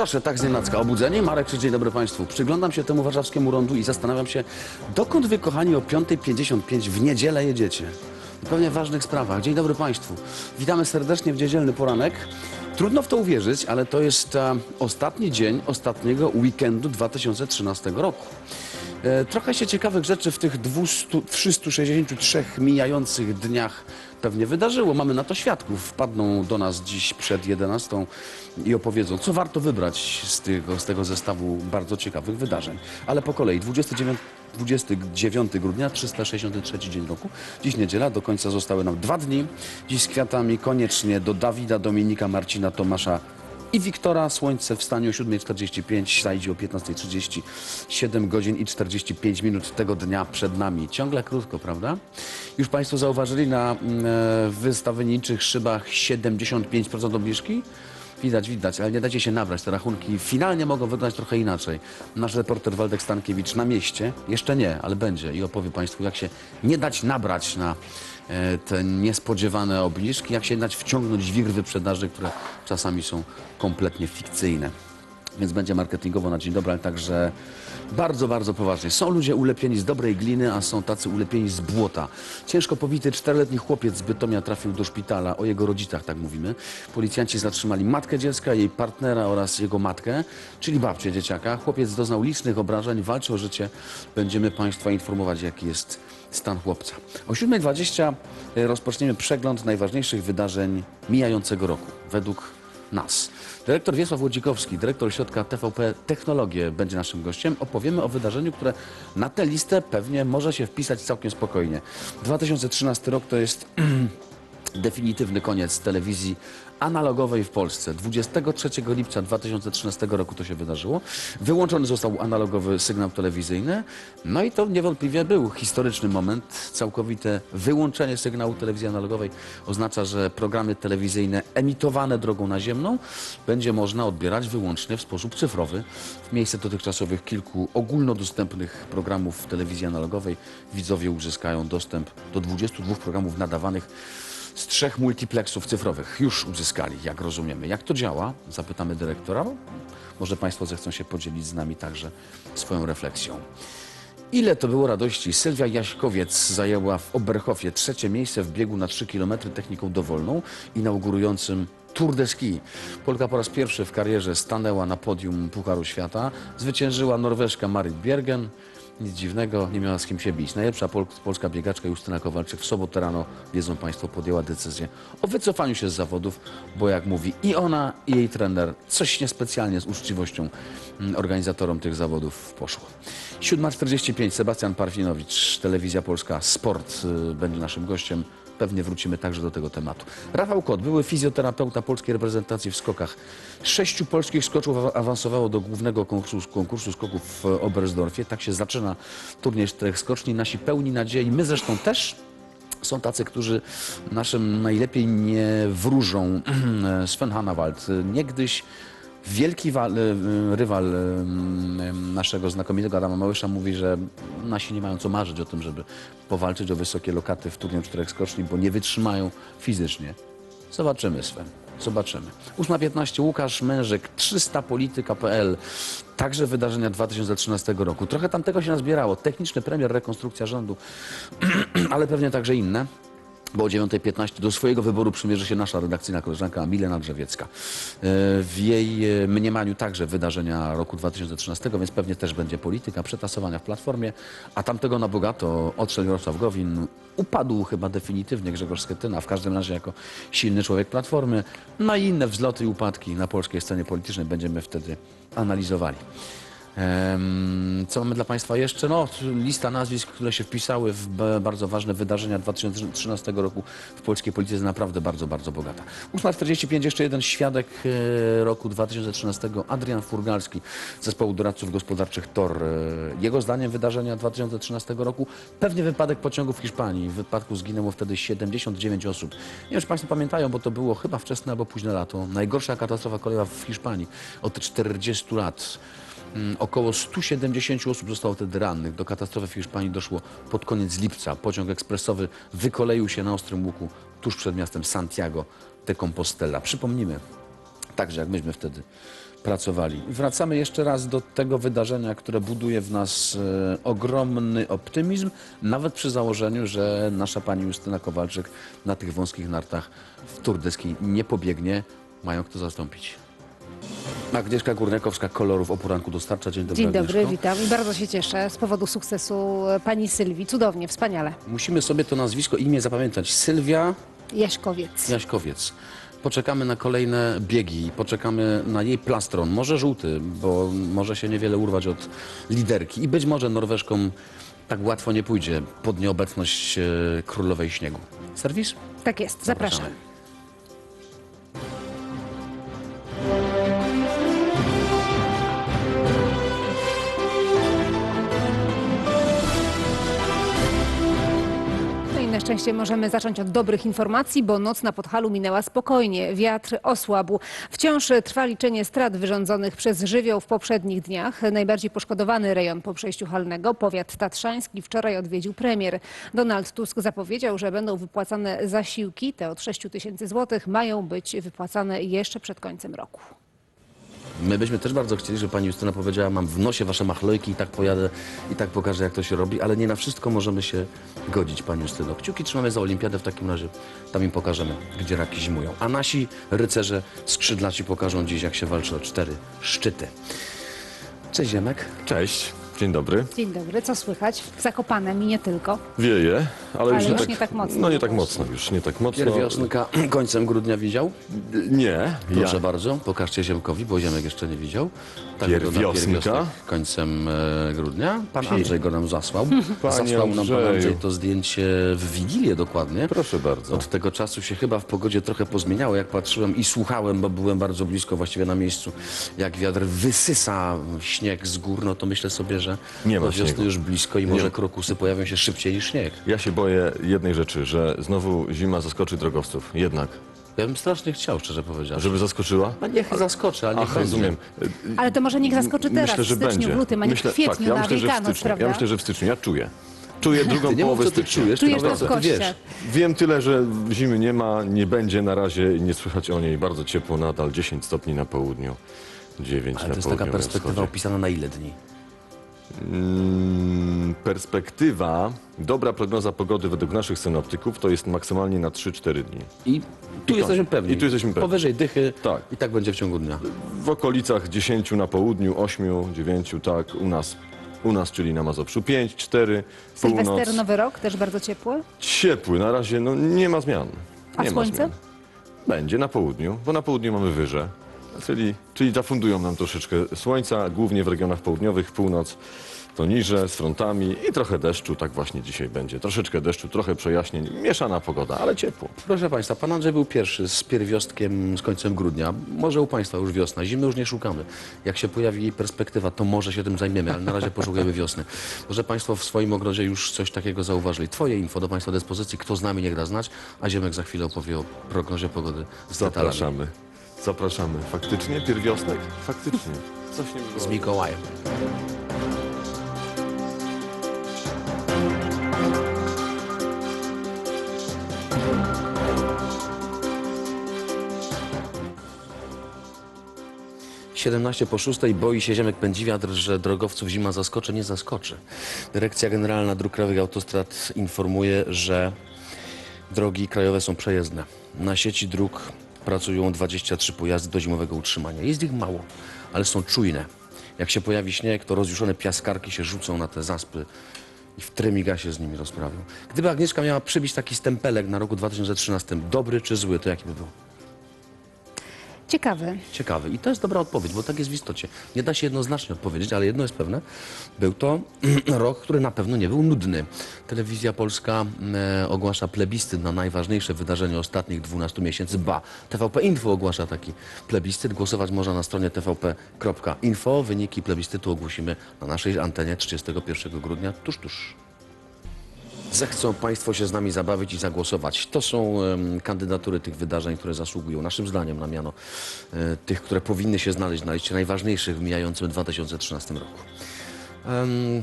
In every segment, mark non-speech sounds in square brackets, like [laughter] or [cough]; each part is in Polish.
Proszę, tak z. Obudzenie? Marek, czy dzień dobry Państwu. Przyglądam się temu warszawskiemu rondu i zastanawiam się, dokąd wy, kochani, o 5.55 w niedzielę jedziecie? W pewnie ważnych sprawach. Dzień dobry Państwu. Witamy serdecznie w niedzielny poranek. Trudno w to uwierzyć, ale to jest e, ostatni dzień ostatniego weekendu 2013 roku. E, Trochę się ciekawych rzeczy w tych 200, 363 mijających dniach pewnie wydarzyło. Mamy na to świadków. Wpadną do nas dziś przed 11 i opowiedzą, co warto wybrać z tego, z tego zestawu bardzo ciekawych wydarzeń. Ale po kolei, 29, 29 grudnia, 363 dzień roku. Dziś niedziela, do końca zostały nam dwa dni. Dziś z kwiatami koniecznie do Dawida, Dominika, Marcina, Tomasza i Wiktora. Słońce wstanie o 7.45, zajdzie o 15.30. 7 godzin i 45 minut tego dnia przed nami. Ciągle krótko, prawda? Już Państwo zauważyli na mm, e, wystawienniczych szybach 75% obniżki? Widać, widać, ale nie dajcie się nabrać. Te rachunki finalnie mogą wyglądać trochę inaczej. Nasz reporter Waldek Stankiewicz na mieście, jeszcze nie, ale będzie i opowie Państwu, jak się nie dać nabrać na te niespodziewane obniżki, jak się dać wciągnąć wir wyprzedaży, które czasami są kompletnie fikcyjne. Więc będzie marketingowo na dzień dobry, ale także bardzo, bardzo poważnie. Są ludzie ulepieni z dobrej gliny, a są tacy ulepieni z błota. Ciężko pobity czteroletni chłopiec z Bytomia trafił do szpitala. O jego rodzicach, tak mówimy. Policjanci zatrzymali matkę dziecka, jej partnera oraz jego matkę, czyli babcię dzieciaka. Chłopiec doznał licznych obrażeń, walczy o życie. Będziemy Państwa informować, jaki jest stan chłopca. O 7.20 rozpoczniemy przegląd najważniejszych wydarzeń mijającego roku. Według nas. Dyrektor Wiesław Łodzikowski, dyrektor ośrodka TVP Technologie będzie naszym gościem. Opowiemy o wydarzeniu, które na tę listę pewnie może się wpisać całkiem spokojnie. 2013 rok to jest [clears throat] definitywny koniec telewizji analogowej w Polsce. 23 lipca 2013 roku to się wydarzyło. Wyłączony został analogowy sygnał telewizyjny. No i to niewątpliwie był historyczny moment. Całkowite wyłączenie sygnału telewizji analogowej oznacza, że programy telewizyjne emitowane drogą naziemną będzie można odbierać wyłącznie w sposób cyfrowy. W miejsce dotychczasowych kilku ogólnodostępnych programów telewizji analogowej widzowie uzyskają dostęp do 22 programów nadawanych z trzech multiplexów cyfrowych już uzyskali, jak rozumiemy. Jak to działa? Zapytamy dyrektora. Może Państwo zechcą się podzielić z nami także swoją refleksją. Ile to było radości? Sylwia Jaśkowiec zajęła w Oberhofie trzecie miejsce w biegu na 3 km techniką dowolną, inaugurującym Tour de Ski. Polka po raz pierwszy w karierze stanęła na podium Pucharu Świata. Zwyciężyła Norweżka Marit Bjergen. Nic dziwnego, nie miała z kim się bić. Najlepsza pol polska biegaczka Justyna Kowalczyk w sobotę rano, wiedzą Państwo, podjęła decyzję o wycofaniu się z zawodów, bo jak mówi i ona, i jej trener, coś niespecjalnie z uczciwością mm, organizatorom tych zawodów poszło. 7.45 Sebastian Parfinowicz, Telewizja Polska, Sport y, będzie naszym gościem. Pewnie wrócimy także do tego tematu. Rafał Kot, były fizjoterapeuta polskiej reprezentacji w skokach. Sześciu polskich skoczów awa- awansowało do głównego konkursu, konkursu skoków w Oberstdorfie. Tak się zaczyna turniej czterech skoczni. Nasi pełni nadziei, my zresztą też. Są tacy, którzy naszym najlepiej nie wróżą. [clears throat] Sven Hannawald, niegdyś wielki wa- e, rywal e, naszego znakomitego Adama Małysza mówi, że nasi nie mają co marzyć o tym, żeby powalczyć o wysokie lokaty w turnieju czterech skoczni, bo nie wytrzymają fizycznie. Zobaczymy, Sven. Zobaczymy. 8.15 Łukasz Mężyk, 300polityka.pl. Także wydarzenia 2013 roku. Trochę tamtego się nazbierało. Techniczny premier, rekonstrukcja rządu, [clears throat] ale pewnie także inne. Bo o 9.15 do swojego wyboru przymierzy się nasza redakcyjna koleżanka Milena Drzewiecka. E, W jej e, mniemaniu także wydarzenia roku 2013, więc pewnie też będzie polityka, przetasowania w Platformie, a tamtego na bogato odszedł Jarosław Gowin, upadł chyba definitywnie Grzegorz Schetyna, w każdym razie jako silny człowiek Platformy, no i inne wzloty i upadki na polskiej scenie politycznej będziemy wtedy analizowali. Co mamy dla Państwa jeszcze? No, lista nazwisk, które się wpisały w bardzo ważne wydarzenia 2013 roku w polskiej polityce naprawdę bardzo, bardzo bogata. 8.45 jeszcze jeden świadek e, roku 2013, Adrian Furgalski zespołu doradców gospodarczych TOR. E, Jego zdaniem wydarzenia 2013 roku pewnie wypadek pociągu w Hiszpanii. W wypadku zginęło wtedy 79 osób. Nie wiem, czy Państwo pamiętają, bo to było chyba wczesne albo późne lato. Najgorsza katastrofa kolejowa w Hiszpanii od 40 lat. Mm, Około 170 osób zostało wtedy rannych. Do katastrofy w Hiszpanii doszło pod koniec lipca. Pociąg ekspresowy wykoleił się na Ostrym Łuku tuż przed miastem Santiago de Compostela. Przypomnijmy, także jak myśmy wtedy pracowali. Wracamy jeszcze raz do tego wydarzenia, które buduje w nas e, ogromny optymizm, nawet przy założeniu, że nasza pani Justyna Kowalczyk Na tych wąskich nartach w Tour Deski nie pobiegnie, mają kto zastąpić. Agnieszka Górniakowska, kolorów o poranku dostarcza. Dzień dobry, Dzień dobry, Agnieszko. witam i bardzo się cieszę z powodu sukcesu e, pani Sylwii. Cudownie, wspaniale. Musimy sobie to nazwisko, imię zapamiętać. Sylwia Jaśkowiec. Jaśkowiec. Poczekamy na kolejne biegi, poczekamy na jej plastron, może żółty, bo może się niewiele urwać od liderki i być może Norweszkom tak łatwo nie pójdzie pod nieobecność e, królowej śniegu. Serwis? Tak jest, zapraszam. Zapraszamy. Szczęście możemy zacząć od dobrych informacji, bo noc na Podhalu minęła spokojnie. Wiatr osłabł. Wciąż trwa liczenie strat wyrządzonych przez żywioł w poprzednich dniach. Najbardziej poszkodowany rejon po przejściu halnego, powiat tatrzański, wczoraj odwiedził premier. Donald Tusk zapowiedział, że będą wypłacane zasiłki. Te od 6 tysięcy złotych mają być wypłacane jeszcze przed końcem roku. My byśmy też bardzo chcieli, żeby pani Justyna powiedziała, mam w nosie wasze machlojki i tak pojadę i tak pokażę, jak to się robi, ale nie na wszystko możemy się godzić, pani Justyno. Kciuki trzymamy za olimpiadę, w takim razie tam im pokażemy, gdzie raki zimują. A nasi rycerze skrzydlaci pokażą dziś, jak się walczy o cztery szczyty. Cześć Ziemek. Cześć, dzień dobry. Dzień dobry, co słychać? W Zakopanem i nie tylko. Wieje, ale, Ale już, już nie, nie tak, tak mocno. No nie tak mocno już, nie tak mocno. Pierwiosnka [clears throat] końcem grudnia widział? Nie, Proszę ja. bardzo, pokażcie Ziemkowi, bo Ziemek jeszcze nie widział. Tak Pierwiosnka? wygląda pierwiosnek końcem e, grudnia. Pan Andrzej go nam zasłał. [laughs] Panie Zasłał nam pan Andrzeju. Andrzej to zdjęcie w Wigilię dokładnie. Proszę bardzo. Od tego czasu się chyba w pogodzie trochę pozmieniało, jak patrzyłem i słuchałem, bo byłem bardzo blisko, właściwie na miejscu, jak wiatr wysysa śnieg z gór, no to myślę sobie, że Nie ma do wiosny śniegu. już blisko i może ma. krokusy pojawią się szybciej niż śnieg. Ja się boję jednej rzeczy, że znowu zima zaskoczy drogowców. Jednak. Ja bym strasznie chciał, szczerze powiedziawszy. Żeby zaskoczyła? A niech zaskoczy, a niech Ach, będzie. rozumiem. Ale to może niech zaskoczy teraz, Myślę, że w styczniu, będzie. w lutym, a nie myślę, w kwietniu tak, ja na myślę, że w Wielkanoc, styczniu. prawda? Ja myślę, że w styczniu. Ja czuję. Czuję [laughs] drugą nie mów, połowę co ty stycznia. czujesz, Czujesz tylko to w ty wiesz. kościach. Wiem tyle, że zimy nie ma, nie będzie na razie i nie słychać o niej. Bardzo ciepło nadal, 10 stopni na południu, 9 Ale na to jest taka perspektywa wschodzie. opisana na ile dni? Mm, Perspektywa, dobra prognoza pogody według naszych synoptyków to jest maksymalnie na 3-4 dni. I tu I jesteśmy pewni. i tu jesteśmy pewni. Powyżej dychy Tak. i tak będzie w ciągu dnia. W okolicach 10 na południu, 8, 9, tak, u nas, u nas czyli na Mazowszu 5, 4, północ. Sylwester, Nowy Rok, też bardzo ciepły. Ciepły, na razie no, nie ma zmian. A nie ma słońce? zmian. Będzie na południu, bo na południu mamy wyże. Czyli, czyli zafundują nam troszeczkę słońca, głównie w regionach południowych, północ to niże, z frontami i trochę deszczu, tak właśnie dzisiaj będzie. Troszeczkę deszczu, trochę przejaśnień, mieszana pogoda, ale ciepło. Proszę Państwa, Pan Andrzej był pierwszy z pierwiostkiem z końcem grudnia. Może u Państwa już wiosna, zimy już nie szukamy. Jak się pojawi jej perspektywa, to może się tym zajmiemy, ale na razie poszukujemy wiosny. Może Państwo w swoim ogrodzie już coś takiego zauważyli. Twoje info do Państwa dyspozycji, kto z nami niech da znać, a Ziemek za chwilę opowie o prognozie pogody z detalami. Zapraszamy. Faktycznie pierwiosnek? Faktycznie. Coś nie było. Z Mikołajem. Siedemnaście po szóstej boi się Ziemek Pędziwiatr, że drogowców zima zaskoczy. Nie zaskoczy. Dyrekcja Generalna Dróg Krajowych Autostrad informuje, że drogi krajowe są przejezdne. Na sieci dróg pracują 23 pojazdy do zimowego utrzymania. Jest ich mało, ale są czujne. Jak się pojawi śnieg, to rozjuszone piaskarki się rzucą na te zaspy i w trymiga się z nimi rozprawią. Gdyby Agnieszka miała przybić taki stempelek na roku 2013, dobry czy zły, to jaki by był? Ciekawy. Ciekawy. I to jest dobra odpowiedź, bo tak jest w istocie. Nie da się jednoznacznie odpowiedzieć, ale jedno jest pewne. Był to [clears throat] rok, który na pewno nie był nudny. Telewizja polska e, ogłasza plebiscyt na najważniejsze wydarzenie ostatnich 12 miesięcy. Ba, TVP Info ogłasza taki plebiscyt. Głosować można na stronie tvp.info. Wyniki plebiscytu ogłosimy na naszej antenie 31 grudnia, tuż, tuż. Zechcą Państwo się z nami zabawić i zagłosować. To są kandydatury tych wydarzeń, które zasługują naszym zdaniem na miano e, tych, które powinny się znaleźć na liście najważniejszych w mijającym 2013 roku. Em,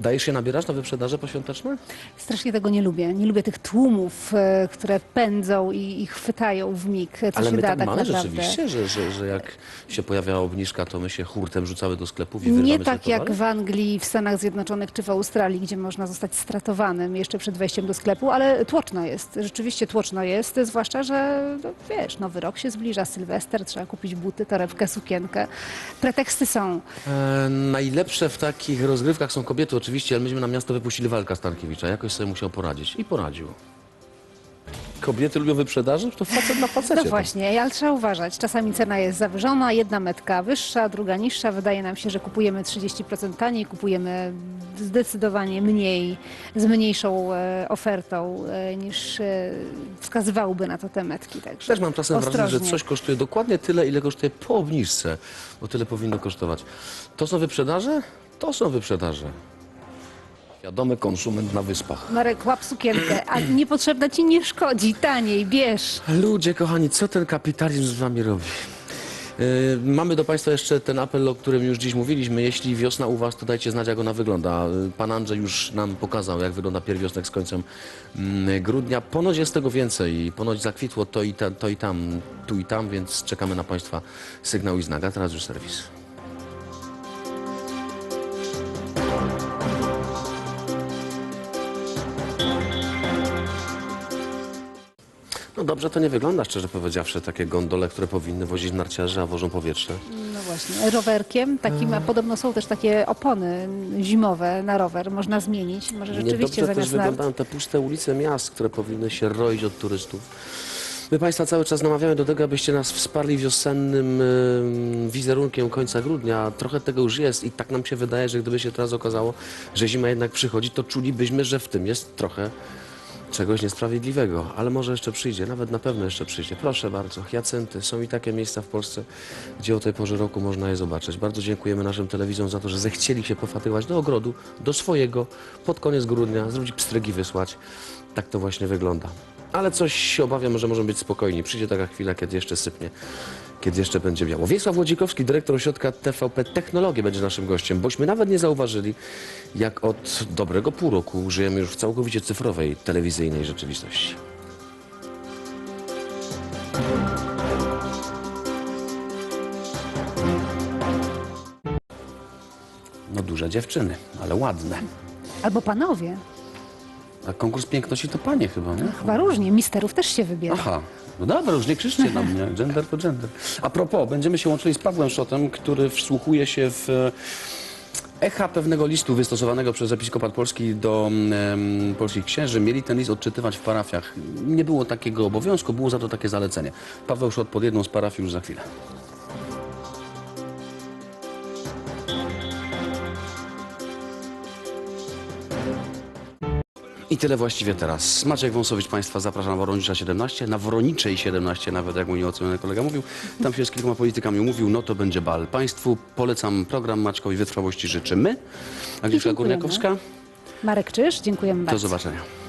Dajesz się nabierać na wyprzedaże poświąteczne? Strasznie tego nie lubię. Nie lubię tych tłumów, e, które pędzą i, i chwytają w mig, co Ale się my da tak tak mamy naprawdę. rzeczywiście, że, że, że jak się pojawiała obniżka, to my się hurtem rzucały do sklepów i wyrywamy Nie sobie tak jak towary? w Anglii, w Stanach Zjednoczonych czy w Australii, gdzie można zostać stratowanym jeszcze przed wejściem do sklepu, ale tłoczno jest. Rzeczywiście tłoczno jest, zwłaszcza, że no, wiesz, nowy rok się zbliża, Sylwester, trzeba kupić buty, torebkę, sukienkę. Preteksty są. E, najlepsze w takich rozgrywkach są kobiety oczywiście, ale myśmy na miasto wypuścili walka Stankiewicza. Jakoś sobie musiał poradzić. I poradził. Kobiety lubią wyprzedaży? To facet na facecie. No właśnie, ale trzeba uważać. Czasami cena jest zawyżona, jedna metka wyższa, druga niższa. Wydaje nam się, że kupujemy 30% taniej, kupujemy zdecydowanie mniej, z mniejszą e, ofertą e, niż e, wskazywałyby na to te metki. Także Też mam czasem wrażenie, że ostrożnie. coś kosztuje dokładnie tyle, ile kosztuje po obniżce, bo tyle powinno kosztować. To są wyprzedaże? To są wyprzedaże. Świadomy konsument na wyspach. Marek, łap sukienkę, a niepotrzebna ci nie szkodzi, taniej, bierz. Ludzie kochani, co ten kapitalizm z wami robi? Yy, Mamy do Państwa jeszcze ten apel, o którym już dziś mówiliśmy. Jeśli wiosna u Was, to dajcie znać, jak ona wygląda. Yy, Pan Andrzej już nam pokazał, jak wygląda pierwiosnek z końcem mm, grudnia. Ponoć jest tego więcej. Ponoć zakwitło to i, ta, to i tam, tu i tam, więc czekamy na Państwa sygnał i znak. A teraz już serwis. Dobrze to nie wygląda, szczerze powiedziawszy, takie gondole, które powinny wozić narciarzy, a wożą powietrze. No właśnie, rowerkiem, takim, a podobno są też takie opony zimowe na rower, można zmienić. Może rzeczywiście Niedobrze też zamiast nart. wyglądają te puste ulice miast, które powinny się roić od turystów. My Państwa cały czas namawiamy do tego, abyście nas wsparli wiosennym ym, wizerunkiem końca grudnia. Trochę tego już jest i tak nam się wydaje, że gdyby się teraz okazało, że zima jednak przychodzi, to czulibyśmy, że w tym jest trochę czegoś niesprawiedliwego. Ale może jeszcze przyjdzie, nawet na pewno jeszcze przyjdzie. Proszę bardzo, hiacynty. Są i takie miejsca w Polsce, gdzie o tej porze roku można je zobaczyć. Bardzo dziękujemy naszym telewizjom za to, że zechcieli się pofatywać do ogrodu, do swojego, pod koniec grudnia, zrobić pstrygi wysłać. Tak to właśnie wygląda. Ale coś się obawiam, że możemy być spokojni. Przyjdzie taka chwila, kiedy jeszcze sypnie, kiedy jeszcze będzie biało. Wiesław Łodzikowski, dyrektor ośrodka TVP Technologie będzie naszym gościem, bośmy nawet nie zauważyli, jak od dobrego pół roku żyjemy już w całkowicie cyfrowej, telewizyjnej rzeczywistości. No duże dziewczyny, ale ładne. Albo panowie, A konkurs piękności to panie chyba, nie? chyba różnie, misterów też się wybiera. Aha. No dobra, już nie krzyczcie na mnie. [laughs] Gender to gender. A propos, będziemy się łączyli z Pawłem Szotem, który wsłuchuje się w e, echa pewnego listu wystosowanego przez Episkopat Polski do em, polskich księży. Mieli ten list odczytywać w parafiach. Nie było takiego obowiązku, było za to takie zalecenie. Paweł Szot pod jedną z parafii już za chwilę. I tyle właściwie teraz. Maciek Wąsowicz Państwa zapraszam na Woronicza 17, na Woroniczej 17 nawet, jak mój nieoceniony kolega mówił. Tam się z kilkoma politykami umówił, no to będzie bal. Państwu polecam program Maczkowi Wytrwałości życzymy. Agnieszka. Górniakowska, Marek Czyż, dziękujemy do bardzo. zobaczenia.